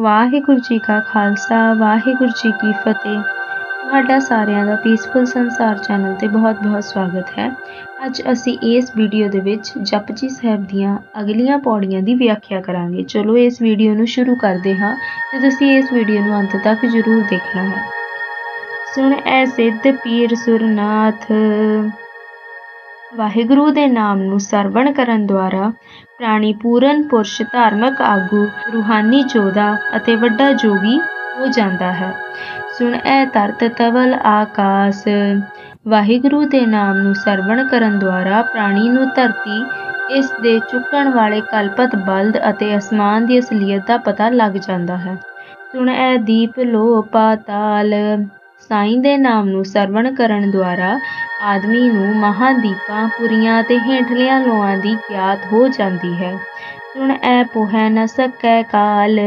ਵਾਹਿਗੁਰੂ ਜੀ ਕਾ ਖਾਲਸਾ, ਵਾਹਿਗੁਰੂ ਜੀ ਕੀ ਫਤਿਹ। ਤੁਹਾਡਾ ਸਾਰਿਆਂ ਦਾ ਪੀਸਫੁਲ ਸੰਸਾਰ ਚੈਨਲ ਤੇ ਬਹੁਤ-ਬਹੁਤ ਸਵਾਗਤ ਹੈ। ਅੱਜ ਅਸੀਂ ਇਸ ਵੀਡੀਓ ਦੇ ਵਿੱਚ ਜਪਜੀ ਸਾਹਿਬ ਦੀਆਂ ਅਗਲੀਆਂ ਪੌੜੀਆਂ ਦੀ ਵਿਆਖਿਆ ਕਰਾਂਗੇ। ਚਲੋ ਇਸ ਵੀਡੀਓ ਨੂੰ ਸ਼ੁਰੂ ਕਰਦੇ ਹਾਂ ਤੇ ਤੁਸੀਂ ਇਸ ਵੀਡੀਓ ਨੂੰ ਅੰਤ ਤੱਕ ਜ਼ਰੂਰ ਦੇਖਣਾ ਹੈ। ਸੁਣ ਐ ਸਿੱਧ ਪੀਰ ਸੁਰਨਾਥ। ਵਾਹਿਗੁਰੂ ਦੇ ਨਾਮ ਨੂੰ ਸਰਵਣ ਕਰਨ ਦੁਆਰਾ ਪ੍ਰਾਣੀ ਪੂਰਨ ਪੁਰਸ਼ ਧਾਰਮਿਕ ਆਗੂ ਰੂਹਾਨੀ ਜੋਧਾ ਅਤੇ ਵੱਡਾ ਜੋਗੀ ਹੋ ਜਾਂਦਾ ਹੈ। ਸੁਣ ਐ ਤਰਤ ਤਵਲ ਆਕਾਸ। ਵਾਹਿਗੁਰੂ ਦੇ ਨਾਮ ਨੂੰ ਸਰਵਣ ਕਰਨ ਦੁਆਰਾ ਪ੍ਰਾਣੀ ਨੂੰ ਧਰਤੀ, ਇਸ ਦੇ ਚੁੱਕਣ ਵਾਲੇ ਕਲਪਤ ਬਲਦ ਅਤੇ ਅਸਮਾਨ ਦੀ ਅਸਲੀਅਤ ਦਾ ਪਤਾ ਲੱਗ ਜਾਂਦਾ ਹੈ। ਸੁਣ ਐ ਦੀਪ ਲੋ ਪਾਤਾਲ ਸਾਈਂ ਦੇ ਨਾਮ ਨੂੰ ਸਰਵਣ ਕਰਨ ਦੁਆਰਾ ਆਦਮੀ ਨੂੰ ਮਹਾਦੀਪਾਂ, ਪੁਰੀਆਂ ਤੇ ਹੇਠਲੀਆਂ ਲੋਆਂ ਦੀ ਗਿਆਤ ਹੋ ਜਾਂਦੀ ਹੈ। ਸੁਣ, ਐ ਪੁਹੈ ਨ ਸਕੈ ਕਾਲ।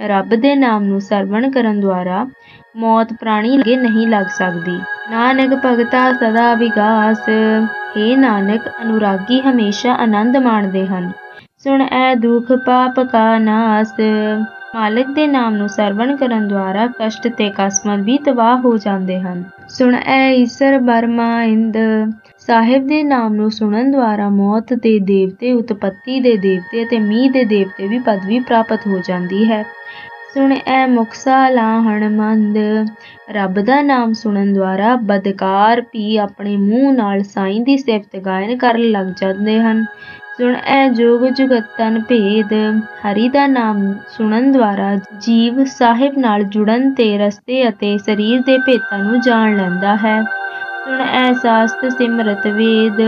ਰੱਬ ਦੇ ਨਾਮ ਨੂੰ ਸਰਵਣ ਕਰਨ ਦੁਆਰਾ ਮੌਤ ਪ੍ਰਾਣੀ ਲਗੇ ਨਹੀਂ ਲੱਗ ਸਕਦੀ। ਨਾਨਕ ਭਗਤਾ ਸਦਾ ਵਿਗਾਸ। हे ਨਾਨਕ, ਅਨੁਰਾਗੀ ਹਮੇਸ਼ਾ ਆਨੰਦ ਮਾਣਦੇ ਹਨ। ਸੁਣ, ਐ ਦੁਖ ਪਾਪ ਕਾ ਨਾਸ। ਮਾਲਕ ਦੇ ਨਾਮ ਨੂੰ ਸਰਵਣ ਕਰਨ ਦੁਆਰਾ ਕਸ਼ਟ ਤੇ ਕਸਮਤ ਵੀ ਤਬਾਹ ਹੋ ਜਾਂਦੇ ਹਨ। ਸੁਣ ਐ ਈਸ਼ਰ ਬਰਮਾ ਇੰਦ। ਸਾਹਿਬ ਦੇ ਨਾਮ ਨੂੰ ਸੁਣਨ ਦੁਆਰਾ ਮੌਤ ਦੇ ਦੇਵਤੇ, ਉਤਪਤੀ ਦੇ ਦੇਵਤੇ ਅਤੇ ਮੀਂਹ ਦੇ ਦੇਵਤੇ ਵੀ ਪਦਵੀ ਪ੍ਰਾਪਤ ਹੋ ਜਾਂਦੀ ਹੈ। ਸੁਣ ਐ ਮੁਕਸਾ ਲਾਹਣ ਮੰਦ। ਰੱਬ ਦਾ ਨਾਮ ਸੁਣਨ ਦੁਆਰਾ ਬਦਕਾਰ ਵੀ ਆਪਣੇ ਮੂੰਹ ਨਾਲ ਸਾਈਂ ਦੀ ਸਿਫਤ ਗਾਇਨ ਕਰਨ ਲੱਗ ਜਾਂਦੇ ਹਨ। ਸੁਣ, ਐ ਜੋਗ ਜੁਗਤਨ ਭੇਦ। ਹਰੀ ਦਾ ਨਾਮ ਸੁਣਨ ਦੁਆਰਾ ਜੀਵ ਸਾਹਿਬ ਨਾਲ ਜੁੜਨ ਤੇ ਰਸਤੇ ਅਤੇ ਸਰੀਰ ਦੇ ਭੇਤਾਂ ਨੂੰ ਜਾਣ ਲੈਂਦਾ ਹੈ। ਸੁਣ, ਐ ਸਾਸਤ ਸਿਮਰਤ ਵੇਦ।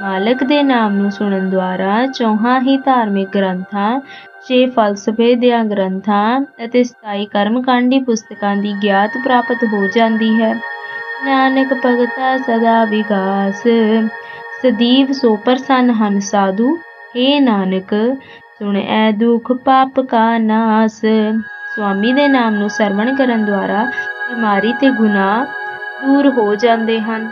ਮਾਲਕ ਦੇ ਨਾਮ ਨੂੰ ਸੁਣਨ ਦੁਆਰਾ ਚੌਹਾਂ ਹੀ ਧਾਰਮਿਕ ਗ੍ਰੰਥਾਂ, ਛੇ ਫਲਸਫੇ ਦੀਆਂ ਗ੍ਰੰਥਾਂ ਅਤੇ 27 ਕਰਮਕਾਂਡੀ ਪੁਸਤਕਾਂ ਦੀ ਗਿਆਤ ਪ੍ਰਾਪਤ ਹੋ ਜਾਂਦੀ ਹੈ। ਨਾਨਕ ਭਗਤਾ ਸਦਾ ਵਿਗਾਸ। ਸਦੀਵ ਸੋ ਪ੍ਰਸੰਨ ਹਨ ਸਾਧੂ हे ਨਾਨਕ, ਸੁਣ ਐ ਦੁਖ ਪਾਪ ਕਾ ਨਾਸ। ਸੁਆਮੀ ਦੇ ਨਾਮ ਨੂੰ ਸਰਵਣ ਕਰਨ ਦੁਆਰਾ ਬਿਮਾਰੀ ਤੇ ਗੁਨਾਹ ਦੂਰ ਹੋ ਜਾਂਦੇ ਹਨ।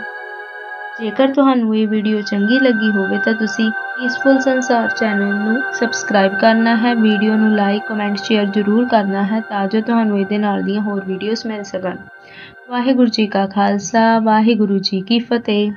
ਜੇਕਰ ਤੁਹਾਨੂੰ ਇਹ ਵੀਡੀਓ ਚੰਗੀ ਲੱਗੀ ਹੋਵੇ ਤਾਂ ਤੁਸੀਂ ਪੀਸਫੁਲ ਸੰਸਾਰ ਚੈਨਲ ਨੂੰ ਸਬਸਕ੍ਰਾਈਬ ਕਰਨਾ ਹੈ, ਵੀਡੀਓ ਨੂੰ ਲਾਈਕ ਕਮੈਂਟ ਸ਼ੇਅਰ ਜ਼ਰੂਰ ਕਰਨਾ ਹੈ ਤਾਂ ਜੋ ਤੁਹਾਨੂੰ ਇਹਦੇ ਨਾਲ ਦੀਆਂ ਹੋਰ ਵੀਡੀਓਜ਼ ਮਿਲ ਸਕਣ। ਵਾਹਿਗੁਰੂ ਜੀ ਕਾ ਖਾਲਸਾ, ਵਾਹਿਗੁਰੂ ਜੀ ਕੀ ਫਤਿਹ।